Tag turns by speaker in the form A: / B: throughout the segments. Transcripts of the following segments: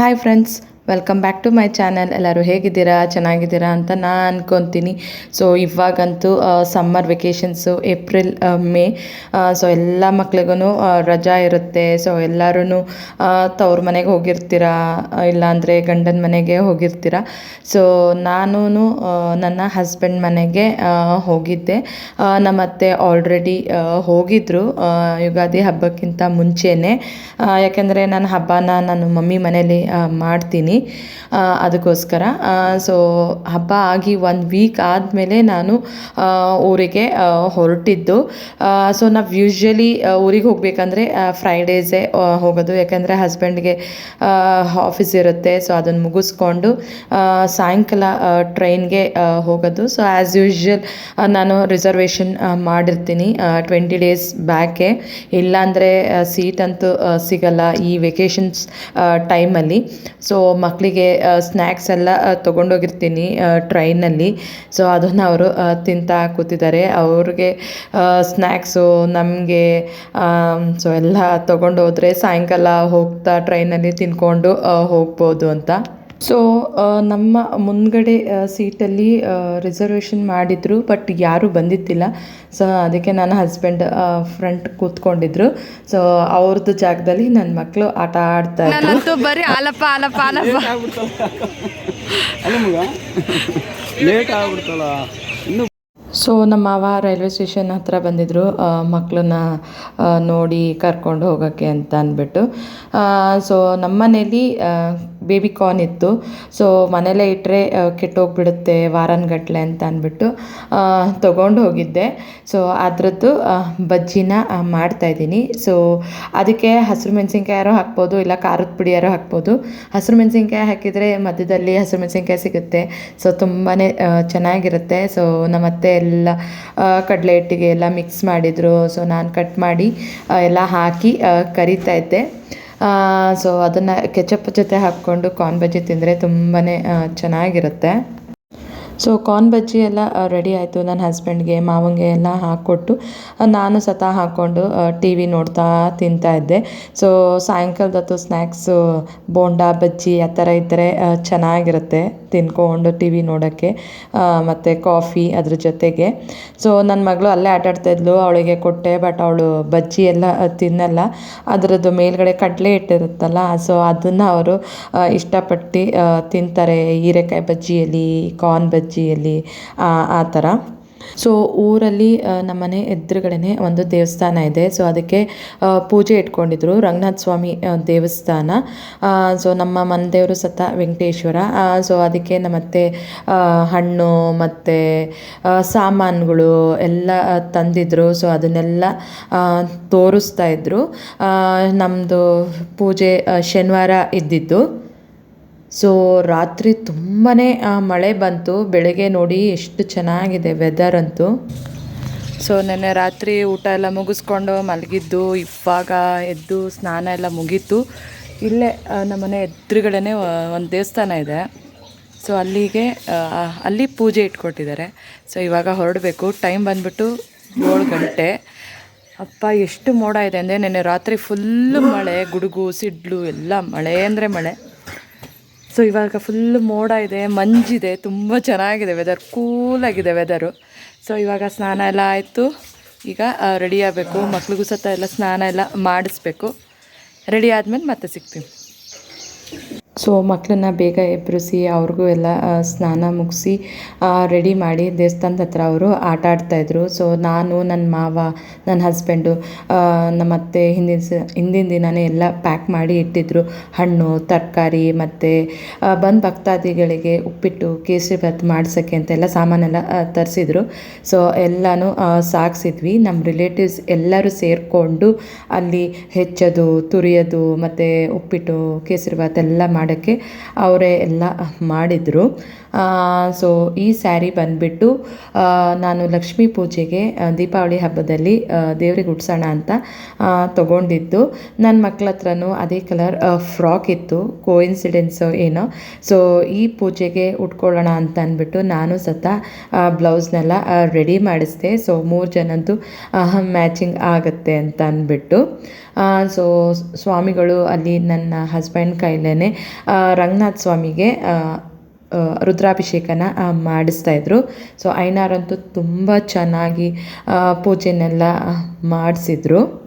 A: Hi friends welcome back to my channel ಎಲ್ಲರೂ ಹೇಗಿದ್ದೀರಾ? ಚೆನ್ನಾಗಿದ್ದೀರಾ ಅಂತ ನಾನು ಅಂದ್ಕೊತೀನಿ ಸೊ ಇವಾಗಂತೂ summer vacations April May so ಎಲ್ಲ ಮಕ್ಳಿಗೂ ರಜಾ ಇರುತ್ತೆ. ಸೊ ಎಲ್ಲರೂ ತವ್ರ ಮನೆಗೆ ಹೋಗಿರ್ತೀರಾ? ಇಲ್ಲಾಂದರೆ ಗಂಡನ ಮನೆಗೆ ಹೋಗಿರ್ತೀರಾ? ಸೊ ನಾನು ನನ್ನ ಹಸ್ಬೆಂಡ್ ಮನೆಗೆ ಹೋಗಿದ್ದೆ. ನಮ್ಮತ್ತೆ ಆಲ್ರೆಡಿ ಹೋಗಿದ್ದರು ಯುಗಾದಿ ಹಬ್ಬಕ್ಕಿಂತ ಮುಂಚೆನೇ. ಯಾಕೆಂದರೆ ನನ್ನ ಹಬ್ಬನ ನಾನು ಮಮ್ಮಿ ಮನೇಲಿ ಮಾಡ್ತೀನಿ. ಆ, ಅದಕ್ಕೋಸ್ಕರ ಸೊ ಹಬ್ಬ ಆಗಿ ಒಂದು ವೀಕ್ ಆದಮೇಲೆ ನಾನು ಊರಿಗೆ ಹೊರಟಿದ್ದು. ಸೊ ನಾವು ಯೂಶ್ವಲಿ ಊರಿಗೆ ಹೋಗಬೇಕಂದ್ರೆ ಫ್ರೈಡೇಸೇ ಹೋಗೋದು. ಯಾಕೆಂದರೆ ಹಸ್ಬೆಂಡ್ಗೆ ಆಫೀಸ್ ಇರುತ್ತೆ. ಸೊ ಅದನ್ನು ಮುಗಿಸ್ಕೊಂಡು ಸಾಯಂಕಾಲ ಟ್ರೈನ್ಗೆ ಹೋಗೋದು. ಸೊ ಆ್ಯಸ್ ಯೂಶ್ವಲ್ ನಾನು ರಿಸರ್ವೇಷನ್ ಮಾಡಿರ್ತೀನಿ ಟ್ವೆಂಟಿ ಡೇಸ್ ಬ್ಯಾಕೆ ಇಲ್ಲಾಂದರೆ ಸೀಟ್ ಅಂತೂ ಸಿಗಲ್ಲ ಈ ವೆಕೇಷನ್ಸ್ ಟೈಮಲ್ಲಿ ಸೊ ಮಕ್ಕಳಿಗೆ ಸ್ನ್ಯಾಕ್ಸ್ ಎಲ್ಲ ತೊಗೊಂಡೋಗಿರ್ತೀನಿ ಟ್ರೈನಲ್ಲಿ ಸೊ ಅದನ್ನು ಅವರು ತಿಂತಾ ಕೂತಿದ್ದಾರೆ. ಅವ್ರಿಗೆ ಸ್ನ್ಯಾಕ್ಸು ನಮಗೆ ಸೊ ಎಲ್ಲ ತೊಗೊಂಡೋದ್ರೆ ಸಾಯಂಕಾಲ ಹೋಗ್ತಾ ಟ್ರೈನಲ್ಲಿ ತಿನ್ಕೊಂಡು ಹೋಗ್ಬೋದು ಅಂತ. ಸೊ ನಮ್ಮ ಮುಂದ್ಗಡೆ ಸೀಟಲ್ಲಿ ರಿಸರ್ವೇಷನ್ ಮಾಡಿದ್ರು ಬಟ್ ಯಾರೂ ಬಂದಿದ್ದಿಲ್ಲ. ಸೊ ಅದಕ್ಕೆ ನನ್ನ ಹಸ್ಬೆಂಡ್ ಫ್ರಂಟ್ ಕೂತ್ಕೊಂಡಿದ್ರು. ಸೊ ಅವ್ರದ್ದು ಜಾಗದಲ್ಲಿ ನನ್ನ ಮಕ್ಕಳು ಆಟ ಆಡ್ತಾ ಇದ್ರು.
B: ಬರೀ ಆಲಪ್ಪ ಆಲಪ್ಪ ಆಲಪ್ಪ.
C: ಅಲ್ಲ ಮಗ ಲೇಟ್ ಆಗ್ಬಿಡ್ತಲ್ಲ. ಇನ್ನು
A: ಸೊ ನಮ್ಮ ಮಾವ ರೈಲ್ವೆ ಸ್ಟೇಷನ್ ಹತ್ರ ಬಂದಿದ್ರು. ಮಕ್ಕಳನ್ನ ನೋಡಿ ಕರ್ಕೊಂಡು ಹೋಗೋಕ್ಕೆ ಅಂತ ಅಂದ್ಬಿಟ್ಟು. ಸೊ ನಮ್ಮ ಮನೇಲಿ ಬೇಬಿ ಕಾರ್ನ್ ಇತ್ತು. ಸೊ ಮನೇಲೇ ಇಟ್ಟರೆ ಕೆಟ್ಟೋಗ್ಬಿಡುತ್ತೆ ವಾರನ್ಗಟ್ಟಲೆ ಅಂತ ಅಂದ್ಬಿಟ್ಟು ತೊಗೊಂಡು ಹೋಗಿದ್ದೆ. ಸೊ ಅದರದ್ದು ಬಜ್ಜಿನ ಮಾಡ್ತಾಯಿದ್ದೀನಿ ಸೊ ಅದಕ್ಕೆ ಹಸಿರು ಮೆಣಸಿನ್ಕಾಯಾರೋ ಹಾಕ್ಬೋದು, ಇಲ್ಲ ಖಾರದ ಪುಡಿಯಾರು ಹಾಕ್ಬೋದು. ಹಸಿರು ಮೆಣಸಿನ್ಕಾಯಿ ಹಾಕಿದರೆ ಮಧ್ಯದಲ್ಲಿ ಹಸಿರು ಮೆಣಸಿನ್ಕಾಯಿ ಸಿಗುತ್ತೆ. ಸೊ ತುಂಬಾ ಚೆನ್ನಾಗಿರುತ್ತೆ. ಸೊ ನಮ್ಮ ಅತ್ತೆ ಎಲ್ಲ ಕಡಲೆ ಹಿಟ್ಟಿಗೆ ಎಲ್ಲ ಮಿಕ್ಸ್ ಮಾಡಿದರು. ಸೊ ನಾನು ಕಟ್ ಮಾಡಿ ಎಲ್ಲ ಹಾಕಿ ಕರಿತಾ ಇದ್ದೆ. ಸೊ ಅದನ್ನು ಕೆಚಪ್ ಜೊತೆ ಹಾಕ್ಕೊಂಡು ಕಾರ್ನ್ ಬಜ್ಜಿ ತಿಂದರೆ ತುಂಬಾ ಚೆನ್ನಾಗಿರುತ್ತೆ. ಸೊ ಕಾರ್ನ್ ಬಜ್ಜಿ ಎಲ್ಲ ರೆಡಿ ಆಯಿತು. ನನ್ನ ಹಸ್ಬೆಂಡ್ಗೆ ಮಾವಂಗೆ ಎಲ್ಲ ಹಾಕ್ಕೊಟ್ಟು ನಾನು ಸತ ಹಾಕ್ಕೊಂಡು ಟಿ ವಿ ನೋಡ್ತಾ ತಿಂತಾ ಇದ್ದೆ. ಸೊ ಸಾಯಂಕಾಲದತ್ತು ಸ್ನ್ಯಾಕ್ಸು ಬೋಂಡಾ, ಬಜ್ಜಿ, ಆ ಥರ ಇದ್ದರೆ ಚೆನ್ನಾಗಿರುತ್ತೆ ತಿನ್ಕೊಂಡು ಟಿ ವಿ ನೋಡೋಕ್ಕೆ ಮತ್ತು ಕಾಫಿ ಅದ್ರ ಜೊತೆಗೆ. ಸೊ ನನ್ನ ಮಗಳು ಅಲ್ಲೇ ಆಟಾಡ್ತಾ ಇದ್ಲು. ಅವಳಿಗೆ ಕೊಟ್ಟೆ ಬಟ್ ಅವಳು ಬಜ್ಜಿ ಎಲ್ಲ ತಿನ್ನಲ್ಲ. ಅದರದ್ದು ಮೇಲ್ಗಡೆ ಕಡಲೆ ಇಟ್ಟಿರುತ್ತಲ್ಲ ಸೊ ಅದನ್ನು ಅವರು ಇಷ್ಟಪಟ್ಟು ತಿಂತಾರೆ. ಹೀರೆಕಾಯಿ ಬಜ್ಜಿಯಲ್ಲಿ ಕಾರ್ನ್ ಬಜ್ಜಿಯಲ್ಲಿ ಆ ಆ ಥರ ಸೊ ಊರಲ್ಲಿ ನಮ್ಮನೆ ಎದುರುಗಡೆನೆ ಒಂದು ದೇವಸ್ಥಾನ ಇದೆ. ಸೊ ಅದಕ್ಕೆ ಪೂಜೆ ಇಟ್ಕೊಂಡಿದ್ರು ರಂಗನಾಥ ಸ್ವಾಮಿ ದೇವಸ್ಥಾನ. ಸೊ ನಮ್ಮ ಮನದೇವರು ಸತ ವೆಂಕಟೇಶ್ವರ. ಸೊ ಅದಕ್ಕೆ ನಮ್ಮತ್ತೆ ಹಣ್ಣು, ಮತ್ತು ಸಾಮಾನುಗಳು ಎಲ್ಲ ತಂದಿದ್ರು. ಸೊ ಅದನ್ನೆಲ್ಲ ತೋರಿಸ್ತಾ ಇದ್ದರು ನಮ್ಮದು ಪೂಜೆ ಶನಿವಾರ ಇದ್ದಿದ್ದು. ಸೊ ರಾತ್ರಿ ತುಂಬಾ ಮಳೆ ಬಂತು. ಬೆಳಗ್ಗೆ ನೋಡಿ ಎಷ್ಟು ಚೆನ್ನಾಗಿದೆ ವೆದರ್ ಅಂತೂ. ಸೊ ನೆನ್ನೆ ರಾತ್ರಿ ಊಟ ಎಲ್ಲ ಮುಗಿಸ್ಕೊಂಡು ಮಲಗಿದ್ದು, ಇವಾಗ ಎದ್ದು ಸ್ನಾನ ಎಲ್ಲ ಮುಗೀತು. ಇಲ್ಲೇ ನಮ್ಮನೆ ಎದುರುಗಡೆನೇ ಒಂದು ದೇವಸ್ಥಾನ ಇದೆ. ಸೊ ಅಲ್ಲಿಗೆ ಅಲ್ಲಿ ಪೂಜೆ ಇಟ್ಕೊಟ್ಟಿದ್ದಾರೆ. ಸೊ ಇವಾಗ ಹೊರಡಬೇಕು. ಟೈಮ್ ಬಂದ್ಬಿಟ್ಟು ಏಳು ಗಂಟೆ. ಅಪ್ಪ, ಎಷ್ಟು ಮೋಡ ಇದೆ ಅಂದರೆ, ನೆನ್ನೆ ರಾತ್ರಿ ಫುಲ್ಲು ಮಳೆ, ಗುಡುಗು, ಸಿಡ್ಲು, ಎಲ್ಲ ಮಳೆ ಅಂದರೆ ಮಳೆ. ಸೊ ಇವಾಗ ಫುಲ್ ಮೋಡ ಇದೆ, ಮಂಜಿದೆ, ತುಂಬ ಚೆನ್ನಾಗಿದೆ ವೆದರ್ ಕೂಲಾಗಿದೆ ವೆದರು ಸೊ ಇವಾಗ ಸ್ನಾನ ಎಲ್ಲ ಆಯಿತು. ಈಗ ರೆಡಿ ಆಗಬೇಕು. ಮಕ್ಳಿಗೂ ಸತ ಎಲ್ಲ ಸ್ನಾನ ಎಲ್ಲ ಮಾಡಿಸ್ಬೇಕು. ರೆಡಿ ಆದಮೇಲೆ ಮತ್ತೆ ಸಿಗ್ತೀವಿ ಸೊ ಮಕ್ಕಳನ್ನ ಬೇಗ ಎಬ್ಬರಿಸಿ ಅವ್ರಿಗೂ ಎಲ್ಲ ಸ್ನಾನ ಮುಗಿಸಿ ರೆಡಿ ಮಾಡಿ ದೇವಸ್ಥಾನದ ಹತ್ರ ಅವರು ಆಟ ಆಡ್ತಾಯಿದ್ರು ಸೊ ನಾನು ನನ್ನ ಮಾವ ನನ್ನ ಹಸ್ಬೆಂಡು ನಮ್ಮ ಅತ್ತೆ ಹಿಂದಿನ ಹಿಂದಿನ ದಿನವೇ ಎಲ್ಲ ಪ್ಯಾಕ್ ಮಾಡಿ ಇಟ್ಟಿದ್ರು. ಹಣ್ಣು, ತರಕಾರಿ ಮತ್ತು ಬಂದು ಭಕ್ತಾದಿಗಳಿಗೆ ಉಪ್ಪಿಟ್ಟು, ಕೇಸರಿ ಭತ್ ಮಾಡ್ಸೋಕ್ಕೆ ಅಂತೆಲ್ಲ ಸಾಮಾನೆಲ್ಲ ತರಿಸಿದ್ರು. ಸೊ ಎಲ್ಲನೂ ಸಾಗಿಸಿದ್ವಿ. ನಮ್ಮ ರಿಲೇಟಿವ್ಸ್ ಎಲ್ಲರೂ ಸೇರಿಕೊಂಡು ಅಲ್ಲಿ ಹೆಚ್ಚೋದು, ತುರಿಯೋದು ಮತ್ತು ಉಪ್ಪಿಟ್ಟು, ಕೇಸರಿ ಭಾತ್ ಎಲ್ಲ ಮಾಡೋಕ್ಕೆ ಅವರೇ ಎಲ್ಲ ಮಾಡಿದರು. ಸೊ ಈ ಸ್ಯಾರಿ ಬಂದುಬಿಟ್ಟು ನಾನು ಲಕ್ಷ್ಮೀ ಪೂಜೆಗೆ ದೀಪಾವಳಿ ಹಬ್ಬದಲ್ಲಿ ದೇವ್ರಿಗೆ ಉಡ್ಸೋಣ ಅಂತ ತೊಗೊಂಡಿದ್ದು. ನನ್ನ ಮಕ್ಕಳ ಹತ್ರನೂ ಅದೇ ಕಲರ್ ಫ್ರಾಕ್ ಇತ್ತು ಕೋ ಇನ್ಸಿಡೆನ್ಸು ಏನೋ. ಸೊ ಈ ಪೂಜೆಗೆ ಉಟ್ಕೊಳ್ಳೋಣ ಅಂತ ಅಂದ್ಬಿಟ್ಟು ನಾನು ಸತ ಬ್ಲೌಸ್ನೆಲ್ಲ ರೆಡಿ ಮಾಡಿಸಿದೆ. ಸೊ ಮೂರು ಜನದ್ದು ಮ್ಯಾಚಿಂಗ್ ಆಗುತ್ತೆ ಅಂತ ಅಂದ್ಬಿಟ್ಟು. ಸೊ ಸ್ವಾಮಿಗಳು ಅಲ್ಲಿ ನನ್ನ ಹಸ್ಬೆಂಡ್ ಕೈಲೇ ರಂಗನಾಥ ಸ್ವಾಮಿಗೆ ರುದ್ರಾಭಿಷೇಕನ ಮಾಡಿಸ್ತಾ ಇದ್ರು. ಸೊ ಐನಾರಂತೂ ತುಂಬ ಚೆನ್ನಾಗಿ ಪೂಜೆನೆಲ್ಲ ಮಾಡಿಸಿದ್ರು.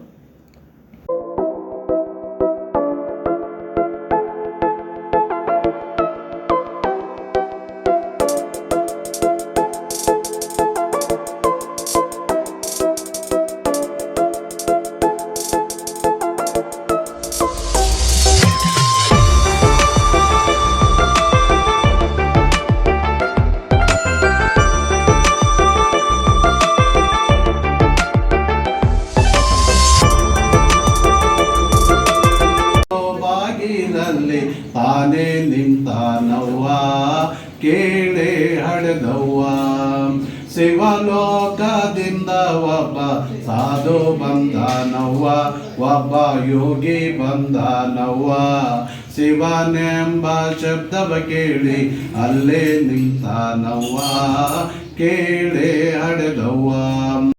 D: ತಾನೇ ನಿಂತಾನವ್ವ, ಕೇಳೆ ಹಡೆದವ್ವ ಶಿವಲೋಕದಿಂದ ಒಬ್ಬ ಸಾಧು ಬಂದಾನವ್ವ, ಒಬ್ಬ ಯೋಗಿ ಬಂದಾನವ್ವ. ಶಿವನೆಂಬ ಶಬ್ದವ ಕೇಳಿ ಅಲ್ಲೇ ನಿಂತಾನವ್ವ, ಕೇಳೆ ಹಡೆದವ್ವ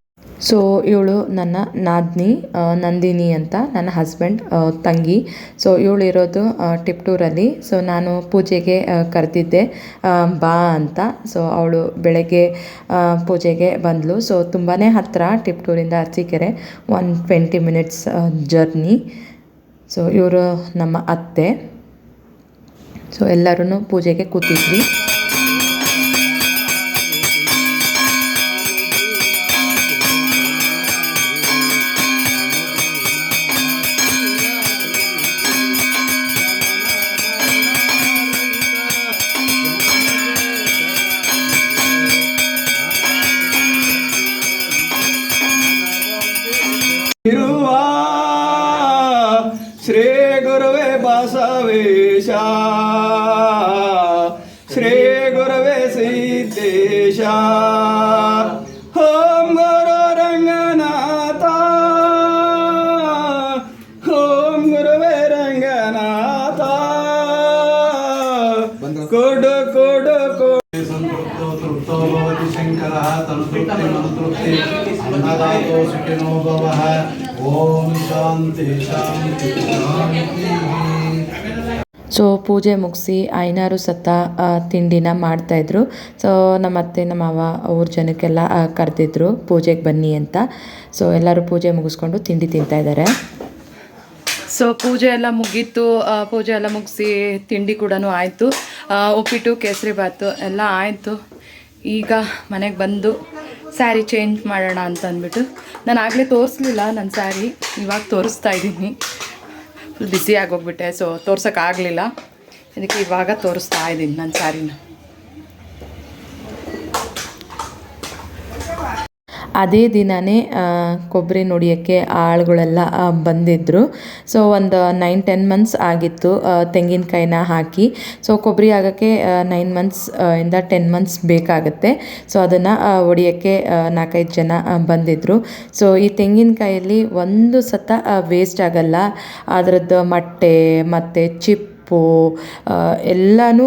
A: ಸೊ ಇವಳು ನನ್ನ ನಾದಿನಿ ನಂದಿನಿ ಅಂತ ನನ್ನ ಹಸ್ಬೆಂಡ್ ತಂಗಿ. ಸೊ ಇವಳು ಇರೋದು ಆ, ಟಿಪ್ಟೂರಲ್ಲಿ. ಸೊ ನಾನು ಪೂಜೆಗೆ ಕರೆದಿದ್ದೆ ಬಾ ಅಂತ. ಸೊ ಅವಳು ಬೆಳಗ್ಗೆ ಪೂಜೆಗೆ ಬಂದಳು ಸೊ ತುಂಬಾ ಹತ್ತಿರ ಟಿಪ್ಟೂರಿಂದ Arsikere one twenty minutes journey so ಇವರು ನಮ್ಮ ಅತ್ತೆ. ಸೊ ಎಲ್ಲರೂ ಪೂಜೆಗೆ ಕೂತಿದ್ವಿ.
C: ಗುರುವೇ ಬಸವೇಶ ಶ್ರೀ ಗುರುವೇ ಸಿದ್ದೇಶ ಓಂ ಗುರು ರಂಗನಾಥ ಓಂ ಗುರುವೇ ರಂಗನಾಥ ಕೊಡು ಕೊಡು ಕೊಡು
D: ಸಂತೃಪ್ತೋ ತೃಪ್ತೋ ಭವತಿ ಶಂಕರಃ ಓಂ ಶಾಂತಿ ಶಾಂತಿ ಶಾಂತಿ.
A: ಸೊ ಪೂಜೆ ಮುಗಿಸಿ ಐನಾರು ಸತ ತಿಂಡಿನ ಮಾಡ್ತಾಯಿದ್ರು ಸೊ ನಮ್ಮ ಅತ್ತೆ ನಮ್ಮ ಮಾವ ಅವ್ರ ಜನಕ್ಕೆಲ್ಲ ಕರೆದಿದ್ರು ಪೂಜೆಗೆ ಬನ್ನಿ ಅಂತ. ಸೊ ಎಲ್ಲರೂ ಪೂಜೆ ಮುಗಿಸ್ಕೊಂಡು ತಿಂಡಿ ತಿಂತಾ ಇದ್ದಾರೆ
B: ಸೊ ಪೂಜೆ ಎಲ್ಲ ಮುಗೀತು ಪೂಜೆ ಎಲ್ಲ ಮುಗಿಸಿ ತಿಂಡಿ ಕೂಡ ಆಯಿತು. ಉಪ್ಪಿಟ್ಟು ಕೇಸರಿ ಬಾತು ಎಲ್ಲ ಆಯಿತು. ಈಗ ಮನೆಗೆ ಬಂದು ಸ್ಯಾರಿ ಚೇಂಜ್ ಮಾಡೋಣ ಅಂತ ಅಂದ್ಬಿಟ್ಟು ನಾನು ಆಗಲೇ ತೋರಿಸ್ಲಿಲ್ಲ ನನ್ನ ಸ್ಯಾರಿ. ಇವಾಗ ತೋರಿಸ್ತಾ ಇದ್ದೀನಿ. ಫುಲ್ ಬ್ಯುಸಿ ಆಗೋಗ್ಬಿಟ್ಟೆ ಸೊ ತೋರ್ಸೋಕ್ಕಾಗಲಿಲ್ಲ ಅದಕ್ಕೆ ಇವಾಗ ತೋರಿಸ್ತಾ ಇದ್ದೀನಿ ನನ್ನ ಸ್ಯಾರಿನ.
A: ಅದೇ ದಿನವೇ ಕೊಬ್ಬರಿ ನುಡಿಯೋಕ್ಕೆ ಆಳುಗಳೆಲ್ಲ ಬಂದಿದ್ದರು ಸೊ ಒಂದು ನೈನ್ ಟೆನ್ ಮಂತ್ಸ್ ಆಗಿತ್ತು ತೆಂಗಿನಕಾಯಿನ ಹಾಕಿ. ಸೊ ಕೊಬ್ಬರಿ ಆಗೋಕ್ಕೆ ನೈನ್ ಮಂತ್ಸ್ ಇಂದ ಟೆನ್ ಮಂತ್ಸ್ ಬೇಕಾಗುತ್ತೆ. ಸೊ ಅದನ್ನು ಒಡೆಯೋಕ್ಕೆ ನಾಲ್ಕೈದು ಜನ ಬಂದಿದ್ದರು ಸೊ ಈ ತೆಂಗಿನಕಾಯಲ್ಲಿ ಒಂದು ಸತ ವೇಸ್ಟ್ ಆಗಲ್ಲ. ಅದರದ್ದು ಮೊಟ್ಟೆ, ಮತ್ತು ಚಿಪ್ಪು ಎಲ್ಲನೂ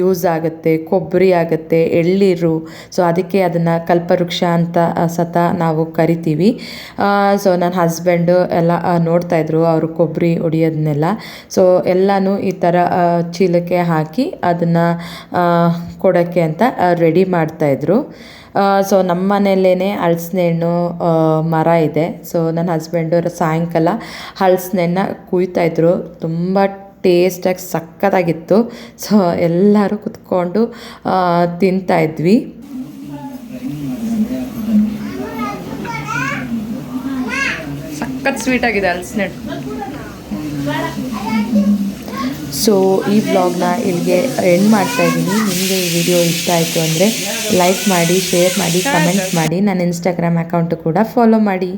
A: ಯೂಸ್ ಆಗುತ್ತೆ. ಕೊಬ್ಬರಿ ಆಗುತ್ತೆ ಎಳ್ಳೀರು ಸೊ ಅದಕ್ಕೆ ಅದನ್ನು ಕಲ್ಪವೃಕ್ಷ ಅಂತ ಸತ ನಾವು ಕರಿತೀವಿ. ಸೊ ನನ್ನ ಹಸ್ಬೆಂಡು ಎಲ್ಲ ನೋಡ್ತಾಯಿದ್ರು ಅವರು ಕೊಬ್ಬರಿ ಹೊಡಿಯೋದನ್ನೆಲ್ಲ ಸೊ ಎಲ್ಲನೂ ಈ ಥರ ಚೀಲಕ್ಕೆ ಹಾಕಿ ಅದನ್ನು ಕೊಡೋಕ್ಕೆ ಅಂತ ರೆಡಿ ಮಾಡ್ತಾಯಿದ್ರು ಸೊ ನಮ್ಮ ಮನೆಯಲ್ಲೇ ಹಲಸಿನ ಮರ ಇದೆ. ಸೊ ನನ್ನ ಹಸ್ಬೆಂಡು ಸಾಯಂಕಾಲ ಹಲಸಿನ ಕುಯ್ತಾಯಿದ್ರು ತುಂಬ ಟೇಸ್ಟಾಗಿ ಸಕ್ಕತ್ತಾಗಿತ್ತು ಸೊ ಎಲ್ಲರೂ ಕುತ್ಕೊಂಡು ತಿಂತಾಯಿದ್ವಿ ತಿಂತಾ ಇದ್ವಿ.
B: ಸಖತ್ ಸ್ವೀಟಾಗಿದೆ ಹಲಸಿನ
A: ಸೊ ಈ ಬ್ಲಾಗ್ನ ಇಲ್ಲಿಗೆ ಎಂಡ್ ಮಾಡ್ತಾ ಇದ್ದೀನಿ. ನಿಮಗೆ ಈ ವಿಡಿಯೋ ಇಷ್ಟ ಆಯಿತು ಅಂದರೆ ಲೈಕ್ ಮಾಡಿ ಶೇರ್ ಮಾಡಿ ಕಮೆಂಟ್ ಮಾಡಿ. ನನ್ನ ಇನ್ಸ್ಟಾಗ್ರಾಮ್ ಅಕೌಂಟು ಕೂಡ ಫಾಲೋ ಮಾಡಿ.